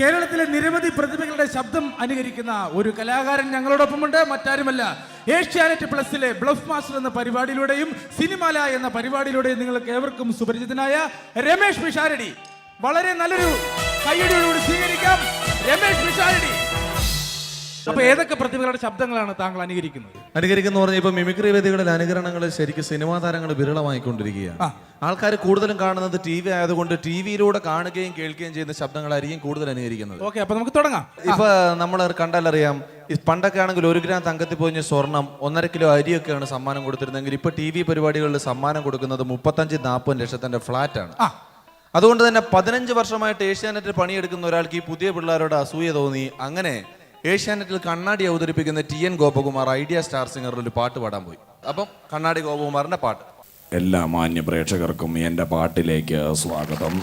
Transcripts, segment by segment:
കേരളത്തിലെ നിരവധി പ്രതിഭകളുടെ ശബ്ദം അനുകരിക്കുന്ന ഒരു കലാകാരൻ ഞങ്ങളോടൊപ്പമുണ്ട് മറ്റാരുമല്ല. ഏഷ്യാനെറ്റ് പ്ലസിലെ ബ്ലഫ് മാസ്റ്റർ എന്ന പരിപാടിയിലൂടെയും സിനിമാല എന്ന പരിപാടിയിലൂടെയും നിങ്ങൾക്ക് ഏവർക്കും സുപരിചിതനായ രമേഷ് പിഷാരടി. വളരെ നല്ലൊരു കയ്യടിയോടുകൂടി സ്വീകരിക്കാം. രമേഷ് പിഷാരടി. അപ്പൊ ഏതൊക്കെ പ്രതിഭകളുടെ ശബ്ദങ്ങളാണ് താങ്കൾ അനുകരിക്കുന്നത്? അനുകരിക്കുന്ന പറഞ്ഞാൽ ഇപ്പൊ മിമിക്രി വേദികളിൽ അനുകരണങ്ങൾ ശരിക്കും സിനിമാ താരങ്ങൾ വിരളമായിക്കൊണ്ടിരിക്കുകയാണ്. ആൾക്കാർ കൂടുതലും കാണുന്നത് ടി വി ആയതുകൊണ്ട് ടി വിയിലൂടെ കാണുകയും കേൾക്കുകയും ചെയ്യുന്ന ശബ്ദങ്ങളായിരിക്കും കൂടുതൽ അനുകരിക്കുന്നത്. ഓക്കെ അപ്പൊ നമുക്ക് തുടങ്ങാം. ഇപ്പൊ നമ്മൾ കണ്ടാലറിയാം പണ്ടൊക്കെ ആണെങ്കിൽ ഒരു ഗ്രാം തങ്കത്തിൽ പോയി സ്വർണം ഒന്നര കിലോ അരിയൊക്കെയാണ് സമ്മാനം കൊടുത്തിരുന്നെങ്കിൽ ഇപ്പൊ ടി വി പരിപാടികളിൽ സമ്മാനം കൊടുക്കുന്നത് മുപ്പത്തഞ്ച് നാൽപ്പത് ലക്ഷത്തിന്റെ ഫ്ലാറ്റാണ്. ആണ് അതുകൊണ്ട് തന്നെ പതിനഞ്ച് വർഷമായിട്ട് ഏഷ്യാനെറ്റിൽ പണിയെടുക്കുന്ന ഒരാൾക്ക് ഈ പുതിയ പിള്ളേരോട് അസൂയ തോന്നി അങ്ങനെ ഏഷ്യാനെറ്റിൽ കണ്ണാടി അവതരിപ്പിക്കുന്ന T N Gopakumar idea star സിംഗറിൽ ഒരു പാട്ട് പാടാൻ പോയി. അപ്പം കണ്ണാടി ഗോപകുമാറിന്റെ പാട്ട്. എല്ലാ മാന്യ പ്രേക്ഷകർക്കും എന്റെ പാട്ടിലേക്ക് സ്വാഗതം.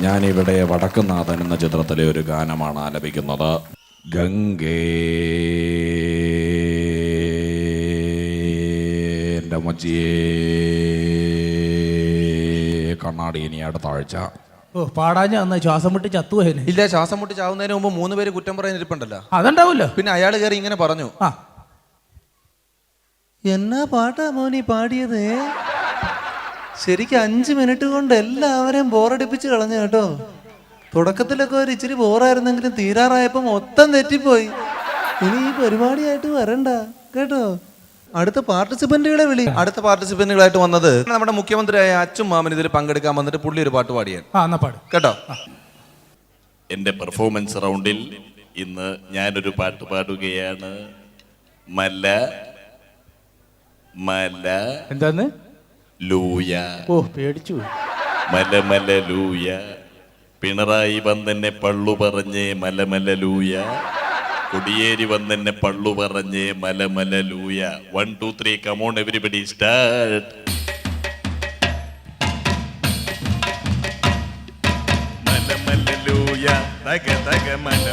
ഞാനിവിടെ വടക്കുന്നാഥൻ എന്ന ചിത്രത്തിലെ ഒരു ഗാനമാണ് ആലപിക്കുന്നത്. ഗംഗേ എന്റെ മച്ചിയേ. കണ്ണാടി ഇനി അടുത്ത ആഴ്ച. ഓ പാടാഞ്ഞ അന്ന് ശ്വാസം മുട്ടി ചത്തുപോയനെ ഇല്ല ശ്വാസം മുട്ടി ചാവുന്നതിന് മുമ്പ് മൂന്ന് പേര് കുറ്റം പറയാൻ ഇരിപ്പുണ്ടല്ലോ. അതുണ്ടാവൂല്ലോ പിന്നെ അയാൾ കയറി ഇങ്ങനെ പറഞ്ഞു. ആ. എന്നാ പാട്ടാ മോനി പാടിയത്? ശരിക്കും അഞ്ച് മിനിറ്റ് കൊണ്ട് എല്ലാവരെയും ബോറടിപ്പിച്ച് കളഞ്ഞു കേട്ടോ. തുടക്കത്തിലൊക്കെ ഒരു ഇച്ചിരി ബോറായിരുന്നെങ്കിലും തീരാറായപ്പോ മൊത്തം തെറ്റിപ്പോയി. ഇനി ഈ പരിപാടിയായിട്ട് വരണ്ട കേട്ടോ? അടുത്ത പാർട്ടിസിപ്പന്റുകളെ വിളി. അടുത്ത പാർട്ടിസിപ്പന്റുകളായിട്ട് വന്നത് നമ്മുടെ മുഖ്യമന്ത്രിയായ അച്ഛൻ മാമൻ ഇതിൽ പങ്കെടുക്കാൻ വന്നിട്ട് പുള്ളി ഒരു പാട്ട് പാടിയാണ്. ആ എന്നാ പാട്. കേട്ടോ? എന്റെ പെർഫോമൻസ് റൗണ്ടിൽ ഇന്ന് ഞാനൊരു പാട്ട് പാടുകയാണ്. മല മല എന്താന്ന്? ലൂയ. ഓ പേടിച്ചു മല്ല മല മല ലൂയ. പിണറായി വന്നെന്നെ പള്ളു പറഞ്ഞേ മല മല ലൂയ. കൊടിയേരി വന്നെന്നെ പള്ളു പറഞ്ഞേ മല മല ലൂയ one two three come on everybody start മല മല ലൂയ തക തക മല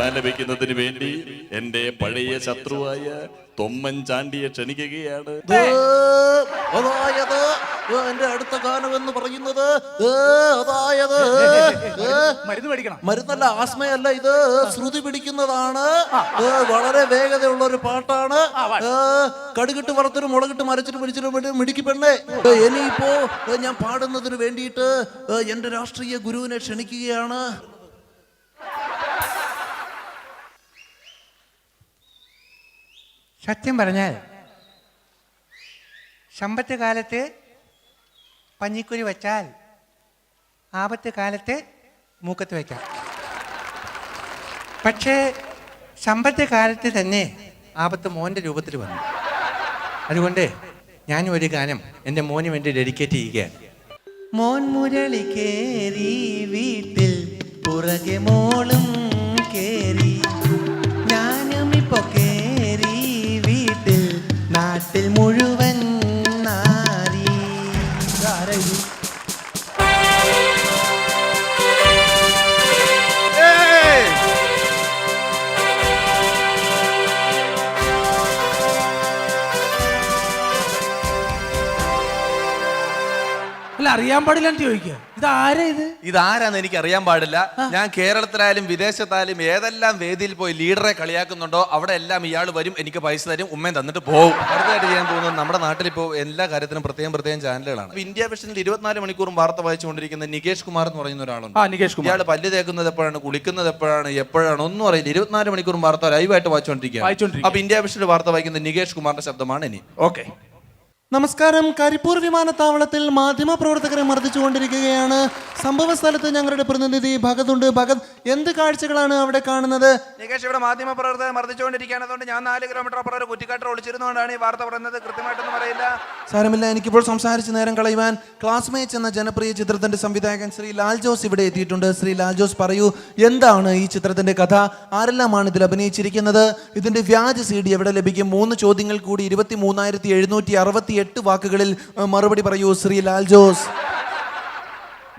അടുത്ത ലഭിക്കുന്നതിന് വേണ്ടി എന്റെ പഴയ ശത്രുവായ തൊമ്മൻ ചാണ്ടിയെ ക്ഷണിക്കുകയാണ്. അതായത് എന്റെ അടുത്ത ഗാനം എന്ന് പറയുന്നത് അതായത് മരുന്ന് മേടിക്കണം. മരുന്നല്ല ആസ്മയല്ല ഇത്. ശ്രുതി പിടിക്കുന്നതാണ്. വളരെ വേഗതയുള്ള ഒരു പാട്ടാണ് കടുകിട്ട് വറുത്തിട്ട് മുളകിട്ട് മരച്ചിട്ട് പിടിച്ചിട്ട് മിടുക്കി പെണ്ണേ. ഇനിയിപ്പോ ഞാൻ പാടുന്നതിന് വേണ്ടിയിട്ട് എന്റെ രാഷ്ട്രീയ ഗുരുവിനെ ക്ഷണിക്കുകയാണ്. സത്യം പറഞ്ഞാൽ സമ്പത്ത് കാലത്ത് പഞ്ഞിക്കുരി വച്ചാൽ ആപത്ത് കാലത്ത് മൂക്കത്ത് വയ്ക്കാം പക്ഷേ സമ്പത്ത് കാലത്ത് തന്നെ ആപത്ത് മോന്റെ രൂപത്തിൽ വന്നു. അതുകൊണ്ട് ഞാൻ ഒരു ഗാനം എന്റെ മോന് വേണ്ടി ഡെഡിക്കേറ്റ് ചെയ്യുകയാണ്. മോൻ മുരളി കേറി വീട്ടിൽ പുറകെ മോളും കേറി അല്ല പാടില്ല എന്ന് ചോദിക്കുക. ഇത് ആരാ ഇത്? ആരാന്ന് എനിക്ക് അറിയാൻ പാടില്ല. ഞാൻ കേരളത്തിലായാലും വിദേശത്തായാലും ഏതെല്ലാം വേദിയിൽ പോയി ലീഡറെ കളിയാക്കുന്നുണ്ടോ അവിടെ എല്ലാം ഇയാൾ വരും എനിക്ക് പൈസ തരും ഉമ്മയും തന്നിട്ട് പോകും അടുത്തായിട്ട് ചെയ്യാൻ പോകുന്നത് നമ്മുടെ നാട്ടിൽ ഇപ്പോൾ എല്ലാ കാര്യത്തിനും പ്രത്യേകം പ്രത്യേകം ചാനലുകളാണ്. ഇന്ത്യ വിഷനിൽ ഇരുപത്തിനാല് മണിക്കൂറും വാർത്ത വായിച്ചുകൊണ്ടിരിക്കുന്ന നികേഷ് കുമാർ എന്ന് പറയുന്ന ഒരാളുണ്ട്. ആ നികേഷ് കുമാർ. ഇയാൾ പല്ല് തേക്കുന്നത് എപ്പോഴാണ് കുളിക്കുന്നത് എപ്പോഴാണ് എപ്പോഴാണ് ഒന്നും അറിയില്ല. ഇരുപത്തിനാല് മണിക്കൂറും വാർത്ത ലൈവായിട്ട് വായിച്ചുകൊണ്ടിരിക്കുക. അപ്പൊ ഇന്ത്യ വിഷനിൽ വാർത്ത വായിക്കുന്ന നികേഷ് കുമാറിന്റെ ശബ്ദമാണ് ഇനി. ഓക്കെ. നമസ്കാരം. കരിപ്പൂർ വിമാനത്താവളത്തിൽ മാധ്യമ പ്രവർത്തകരെ മർദ്ദിച്ചുകൊണ്ടിരിക്കുകയാണ്. സംഭവ സ്ഥലത്ത് ഞങ്ങളുടെ പ്രതിനിധി ഭഗത് ഉണ്ട് ഭഗത് എന്ത് കാഴ്ചകളാണ് അവിടെ കാണുന്നത്? നികേഷ് ഇവിടെ മാധ്യമ പ്രവർത്തകരെ മർദ്ദിച്ചുകൊണ്ടിരിക്കുകയാണ്. അതുകൊണ്ട് ഞാൻ നാല് കിലോമീറ്റർ അപ്പുറം ഒരു കുറ്റിക്കാട്ടർ ഒളിച്ചിരുന്നുകൊണ്ടാണ് ഈ വാർത്ത പറയുന്നത്. കൃത്യമായിട്ടൊന്നും അറിയില്ല. സാരമില്ല എനിക്കിപ്പോൾ സംസാരിച്ച് നേരം കളയുവാൻ ക്ലാസ്മേറ്റ്സ് എന്ന ജനപ്രിയ ചിത്രത്തിന്റെ സംവിധായകൻ ശ്രീ ലാൽ ജോസ് ഇവിടെ എത്തിയിട്ടുണ്ട്. ശ്രീ ലാൽ ജോസ് പറയൂ എന്താണ് ഈ ചിത്രത്തിന്റെ കഥ? ആരെല്ലാമാണ് ഇതിൽ അഭിനയിച്ചിരിക്കുന്നത്? ഇതിന്റെ വ്യാജ സി ഡി എവിടെ ലഭിക്കും? മൂന്ന് ചോദ്യങ്ങൾ കൂടി ഇരുപത്തി മൂന്നായിരത്തി എഴുന്നൂറ്റി അറുപത്തി എട്ട് വാക്കുകളിൽ മറുപടി പറയൂ ശ്രീ ലാൽ ജോസ്.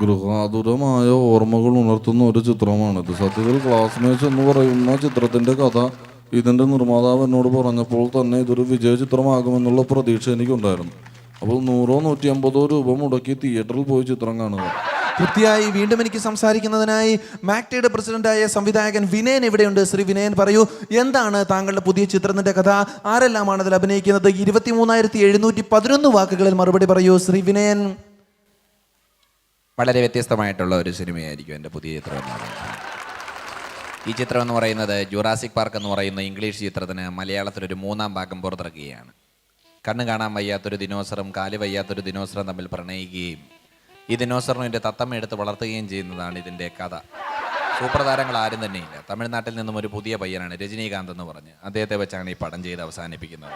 ഗൃഹാതുരമായ ഓർമ്മകൾ ഉണർത്തുന്ന ഒരു ചിത്രമാണിത് സത്യത്തിൽ ക്ലാസ്മേറ്റ്സ് എന്ന് പറയുന്ന ചിത്രത്തിന്റെ കഥ. ഇതിന്റെ നിർമ്മാതാവ് എന്നോട് പറഞ്ഞപ്പോൾ തന്നെ ഇതൊരു വിജയ ചിത്രമാകുമെന്നുള്ള പ്രതീക്ഷ എനിക്കുണ്ടായിരുന്നു. അപ്പോൾ നൂറോ നൂറ്റി അമ്പതോ രൂപ മുടക്കി തിയേറ്ററിൽ പോയി ചിത്രം കാണുക. കൃത്യമായി വീണ്ടും എനിക്ക് സംസാരിക്കുന്നതിനായി മാക്ടയുടെ പ്രസിഡന്റായ സംവിധായകൻ വിനയൻ ഇവിടെയുണ്ട് ശ്രീ വിനയൻ പറയൂ. എന്താണ് താങ്കളുടെ പുതിയ ചിത്രത്തിന്റെ കഥ? ആരെല്ലാമാണ് അതിൽ അഭിനയിക്കുന്നത്? ഇരുപത്തി മൂന്നായിരത്തി എഴുന്നൂറ്റി പതിനൊന്ന് വാക്കുകളിൽ മറുപടി പറയൂ ശ്രീ വിനയൻ. വളരെ വ്യത്യസ്തമായിട്ടുള്ള ഒരു സിനിമയായിരിക്കും എന്റെ പുതിയ ചിത്രം ഈ ചിത്രം എന്ന് പറയുന്നത് ജുറാസിക് പാർക്ക് എന്ന് പറയുന്ന ഇംഗ്ലീഷ് ചിത്രത്തിന് മലയാളത്തിലൊരു മൂന്നാം ഭാഗം പുറത്തിറക്കുകയാണ്. കണ്ണ് കാണാൻ വയ്യാത്തൊരു ദിനോസറും കാൽ വയ്യാത്തൊരു ദിനോസറും തമ്മിൽ പ്രണയിക്കുകയും ഈ ദിനോസറിനെ തത്തമ്മ എടുത്ത് വളർത്തുകയും ചെയ്യുന്നതാണ് ഇതിന്റെ കഥ. സൂപ്പർ താരങ്ങൾ ആരും തന്നെയില്ല. തമിഴ്നാട്ടിൽ നിന്നും ഒരു പുതിയ പയ്യനാണ് രജനീകാന്ത് എന്ന് പറഞ്ഞ് അദ്ദേഹത്തെ വെച്ചാണ് ഈ പടം ചെയ്ത് അവസാനിപ്പിക്കുന്നത്.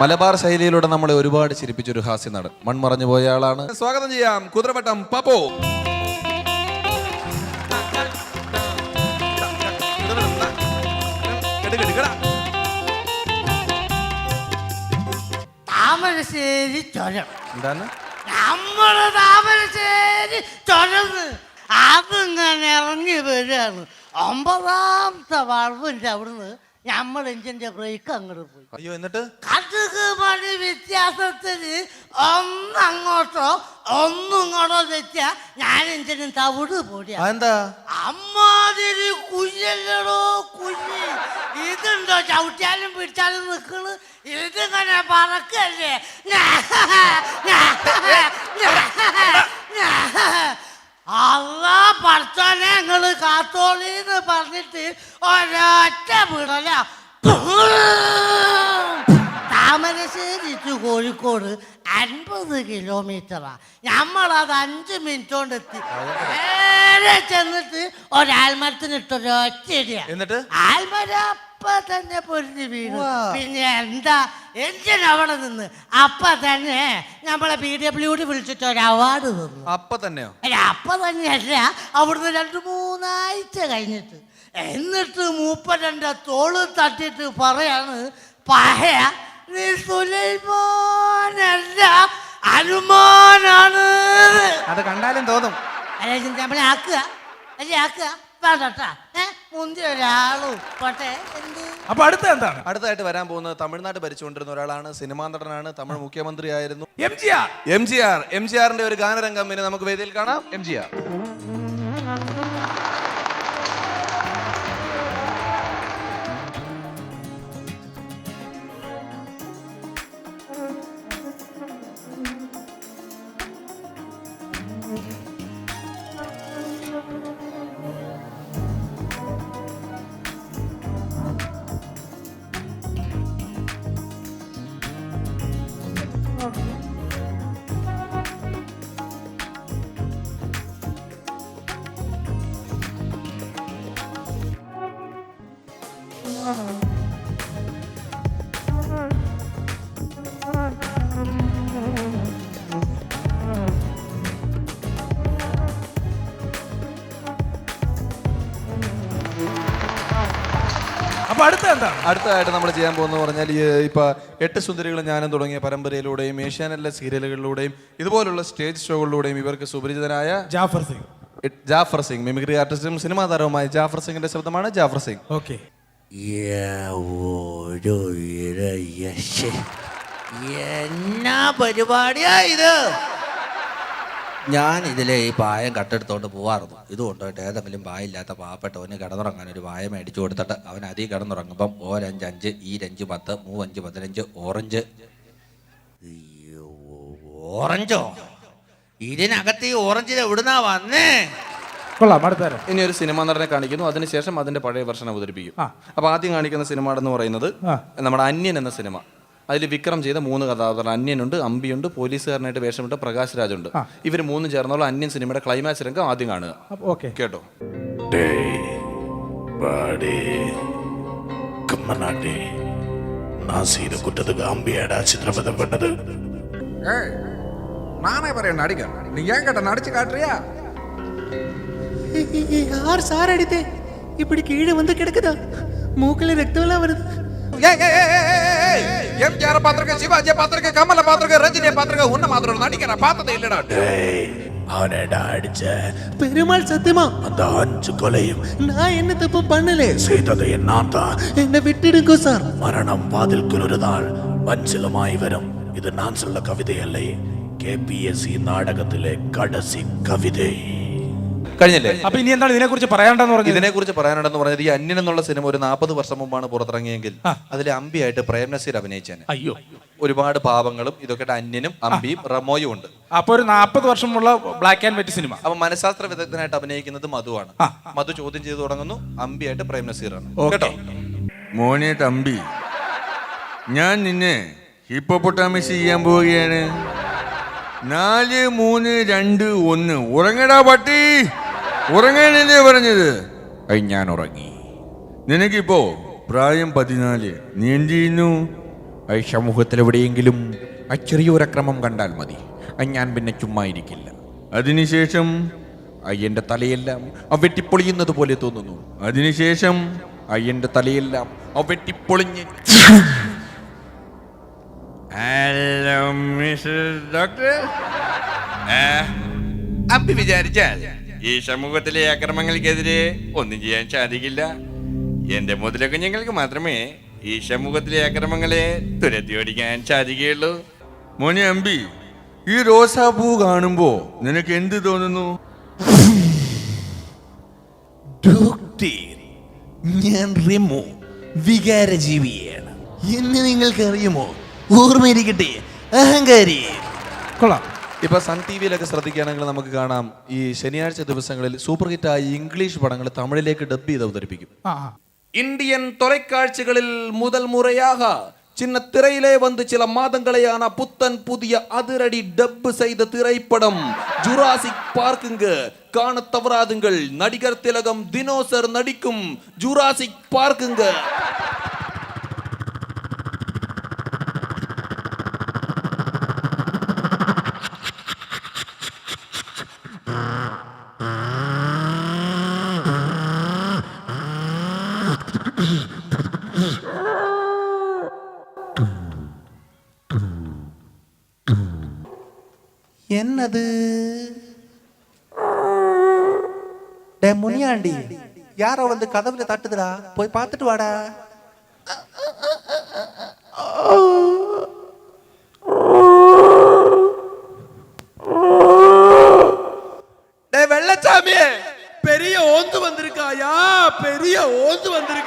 മലബാർ ശൈലിയിലൂടെ നമ്മളെ ഒരുപാട് ചിരിപ്പിച്ചൊരു ഹാസ്യ നടൻ. മൺമറഞ്ഞു പോയ ആളാണ്. സ്വാഗതം ചെയ്യാം കുതിരവട്ടം പപ്പോ. താമരശ്ശേരി ചുരം. എന്താണ്? നമ്മൾ താമരശ്ശേരി തുടർന്ന് അതിങ്ങനെ ഇറങ്ങി വരികയാണ് ഒമ്പതാമത്തെ വളവിന്റെ അവിടുന്ന് നമ്മൾ എഞ്ചിന്റെ ബ്രേക്ക് അങ്ങോട്ട് പോയി. അയ്യോ എന്നിട്ട്? കടുക് മണി വ്യത്യാസത്തിന് ഒന്നും ഇങ്ങോട്ടോ തെറ്റിയാ ഞാൻ എഞ്ചിനും തവിട് പോടിയ. എന്താ അമ്മാതിരി കുഞ്ഞല്ലടോ കുഞ്ഞ്. ഇതുണ്ടോ? ചവിട്ടിയാലും പിടിച്ചാലും നിക്കണ്. ഇതിങ്ങനെ പറക്കല്ലേ? അല്ല പഠിച്ചാനെ ഞങ്ങൾ കാത്തോളിന്ന് പറഞ്ഞിട്ട് ഒരൊറ്റ വിടല. താമരശ്ശേരി ടു കോഴിക്കോട് അൻപത് കിലോമീറ്ററാ. നമ്മളത് അഞ്ച് മിനിറ്റ് കൊണ്ട് എത്തി. നേരെ ചെന്നിട്ട് ഒരാൽമരത്തിനിട്ടൊരു ഒറ്റയടിയാ എന്നിട്ട്? ആൽമര. അപ്പ തന്നെ പൊരിഞ്ഞു വീണു. പിന്നെ എന്താ? അവിടെ നിന്ന്? അപ്പ തന്നെ നമ്മളെ പി ഡബ്ല്യു ഡി വിളിച്ചിട്ട് ഒരു അവാർഡ് തന്നു. അപ്പ തന്നെയോ? അല്ല അപ്പ തന്നെയല്ല. അവിടുന്ന് രണ്ട് മൂന്നാഴ്ച കഴിഞ്ഞിട്ട്. എന്നിട്ട് മൂപ്പരന്റെ തോൾ തട്ടിട്ട് പറയാണ് പഹയ നീ സുലൈമോനല്ല അനുമാനാണ് അത് കണ്ടാലും തോന്നും. അല്ലെ നമ്മളെ ആക്കുക. അല്ലേ ആക്കുക. വേണ്ടട്ടാ ഏ? മുന്തി ഒരാളും പോട്ടെ എന്ത്? അപ്പൊ അടുത്ത എന്താണ്? അടുത്തായിട്ട് വരാൻ പോകുന്നത് തമിഴ്നാട് ഭരിച്ചുകൊണ്ടിരുന്ന ഒരാളാണ്. സിനിമാ നടനാണ്. Tamil മുഖ്യമന്ത്രിയായിരുന്നു. M G R. M G R. M G ആറിന്റെ ഒരു ഗാനരംഗം ഇനി നമുക്ക് വേദിയിൽ കാണാം. M G R. അപ്പൊ അടുത്ത എന്താ? അടുത്തതായിട്ട് നമ്മൾ ചെയ്യാൻ പോകുന്നത് പറഞ്ഞാൽ ഈ ഇപ്പൊ എട്ട് സുന്ദരികളും ഞാനും തുടങ്ങിയ പരമ്പരയിലൂടെയും ഏഷ്യാനെറ്റിലെ സീരിയലുകളിലൂടെയും ഇതുപോലുള്ള സ്റ്റേജ് ഷോകളിലൂടെയും ഇവർക്ക് സുപരിചിതനായ ജാഫർ സിംഗ്. ജാഫർ സിംഗ് മിമിക്രി ആർട്ടിസ്റ്റും സിനിമാ താരവുമായ ജാഫർ സിംഗിന്റെ ശബ്ദമാണ് ജാഫർ സിംഗ്. ഓക്കെ. എന്നാ പരിപാടിയാ ഇത്? ഞാൻ ഇതിലെ ഈ പായം കട്ടെടുത്തോണ്ട് പോവാറുന്നു ഇത് കൊണ്ടുപോയിട്ട് ഏതെങ്കിലും പായില്ലാത്ത പാവപ്പെട്ടവന് കിടന്നുറങ്ങാൻ ഒരു പായ മേടിച്ചു കൊടുത്തിട്ട് അവൻ അതി കിടന്നുറങ്ങുമ്പം ഓരഞ്ച് അഞ്ച് ഈ രഞ്ച് പത്ത് മൂവഞ്ച് പതിനഞ്ച് ഓറഞ്ച്. അയ്യോ, ഓറഞ്ചോ? ഇതിനകത്ത് ഈ ഓറഞ്ചിൽ എവിടുന്നാ വന്നേ? കൊള്ളാം അടുത്താരോ ഇനി ഒരു സിനിമ നടനെ കാണിക്കുന്നു. അതിനുശേഷം അതിന്റെ പഴയ വെർഷൻ അവതരിപ്പിക്കും. അപ്പൊ ആദ്യം കാണിക്കുന്ന സിനിമ എന്ന് പറയുന്നത് നമ്മുടെ അന്യൻ എന്ന സിനിമ. അതിൽ വിക്രം ചെയ്ത മൂന്ന് കഥാപാത്രങ്ങൾ അന്യനുണ്ട് അമ്പിയുണ്ട് പോലീസുകാരനായിട്ട് വേഷമിട്ട പ്രകാശ് രാജുണ്ട് ഇവർ മൂന്നും ചേർന്നുള്ള അന്യൻ സിനിമയുടെ ക്ലൈമാക്സ് രംഗം ആദ്യം കാണുക ഓക്കെ കേട്ടോ பாடி கம்மநாட்டி நான் செய்த குற்றத்துக்கு அம்பியாடா சித்திரவதம் பண்ணது நானே പറയണ്ട நடிகர் நீ ஏன் கேட்ட நடிச்சு காட்டுறியா யார் சார் அடித்தே இப்படி கீழே வந்து கிடக்குதா மூக்கில் ரத்தம் எல்லாம் வருது எம்ஜிஆர் பாத்திரக்கு சிவாஜி பாத்திரக்கு கமல பாத்திரக்கு ரஜினி பாத்திரக்கு உன்ன மாத்திரம் நடிக்கிற பார்த்ததே இல்லடா. அவனடா அடிச்ச. பெருமாள் சத்தியமா? அந்த அஞ்சு கொலையும் நான் என்ன தப்பு பண்ணல? செய்தது நான் தான் என்ன விட்டுடுங்க சார். மரணம் வாதில் குளிர்தால் வஞ்சிலமாய் வரும். இது நான் சொல்ல கவிதை அல்ல கேபிஎஸ்சி நாடகத்திலே கடைசி கவிதை. കഴിഞ്ഞില്ലേ? അപ്പൊ ഇനി എന്താണ് ഇതിനെ കുറിച്ച് പറയാണ്ടെന്ന് പറഞ്ഞത്? ഇതിനെ കുറിച്ച് പറയാനുണ്ടെന്ന് പറഞ്ഞത് ഈ അന്യൻ എന്നുള്ള സിനിമ ഒരു നാൽപ്പത് വർഷം മുമ്പാണ് പുറത്തിറങ്ങിയെങ്കിൽ അതിലെ അമ്പിയായിട്ട് പ്രേം നസീർ അഭിനയിച്ചേനെ. അയ്യോ. ഒരുപാട് പാവങ്ങളും ഇതൊക്കെ അന്യനും അമ്പിയും റമോയും ഉണ്ട്. അപ്പൊ ഒരു നാൽപ്പത് വർഷമുള്ള ബ്ലാക്ക് ആൻഡ് വൈറ്റ് സിനിമ. അപ്പൊ മനഃശാസ്ത്ര വിദഗ്ധനായിട്ട് അഭിനയിക്കുന്നത് മധുവാണ്. മധു ചോദ്യം ചെയ്തു തുടങ്ങുന്നു. അമ്പിയായിട്ട് പ്രേം നസീറാണ് കേട്ടോ? മോനെ തമ്പി ഞാൻ നിന്നെ ഹിപ്പോപ്പൊട്ടാമസ് ചെയ്യാൻ പോവുകയാണ്. നാല് മൂന്ന് രണ്ട് ഒന്ന്. ഉറങ്ങടാ പട്ടി! ഉറങ്ങാനല്ലേ പറഞ്ഞത്? ഞാൻ ഉറങ്ങി. നിനക്കിപ്പോ പ്രായം പതിനാല്. നീ എന്ത് ചെയ്യുന്നു? ഐ സമൂഹത്തിൽ എവിടെയെങ്കിലും ആ ചെറിയൊരക്രമം കണ്ടാൽ മതി. അത് ഞാൻ പിന്നെ ചുമ്മാ ഇരിക്കില്ല. അതിനുശേഷം? അയ്യന്റെ തലയെല്ലാം ആ വെട്ടിപ്പൊളിയുന്നത് പോലെ തോന്നുന്നു. അതിനുശേഷം? അയ്യന്റെ തലയെല്ലാം ആ വെട്ടിപ്പൊളിഞ്ഞ്. ഹലോ മിസ്റ്റർ ഡോക്ടർ അപ്പി വിചാരിച്ചാൽ ഈ സമൂഹത്തിലെ അക്രമങ്ങൾക്കെതിരെ ഒന്നും ചെയ്യാൻ സാധിക്കില്ല. എന്റെ മുതല കുഞ്ഞുങ്ങൾക്ക് മാത്രമേ ഈ സമൂഹത്തിലെ അക്രമങ്ങളെ തുരത്തി ഓടിക്കാൻ സാധിക്കുകയുള്ളൂ. മോനെ അമ്പി ഈ റോസാപ്പൂ കാണുമ്പോ നിനക്ക് എന്ത് തോന്നുന്നു? ഞാൻ റിമു വികാരജീവിയാണ്. എന്നെ നിങ്ങൾക്കറിയുമോ? ഓർമ്മയിരിക്കട്ടെ അഹങ്കാരി കൊള്ളാം. ഇപ്പൊ സൺ ടി വിയിലൊക്കെ ശ്രദ്ധിക്കുകയാണെങ്കിൽ നമുക്ക് കാണാം ഈ ശനിയാഴ്ച ദിവസങ്ങളിൽ സൂപ്പർ ഹിറ്റായ ഇംഗ്ലീഷ് പടങ്ങൾ തമിഴിലേക്ക് ഡബ് ചെയ്ത് അവതരിപ്പിക്കും ആ ആ. இந்தியன் தொலைக்காட்சிகளில் முதல் முறையாக சின்ன திரையிலே வந்து சில மாதங்களேயான புத்தன் புதிய அதிரடி டப்பு செய்த திரைப்படம் ஜுராசிக் பார்க்குங்க காண தவறாதுங்கள் நடிகர் திலகம் தினோசர் நடிக்கும் ஜுராசிக் பார்க்குங்க டே முனியாண்டி யாரோ வந்து கதவுல தட்டுதுடா. போய் பார்த்துட்டு வாடா. டே வெள்ளச்சாமி பெரிய ஓந்து வந்திருக்காயா? பெரிய ஓந்து வந்திருக்க.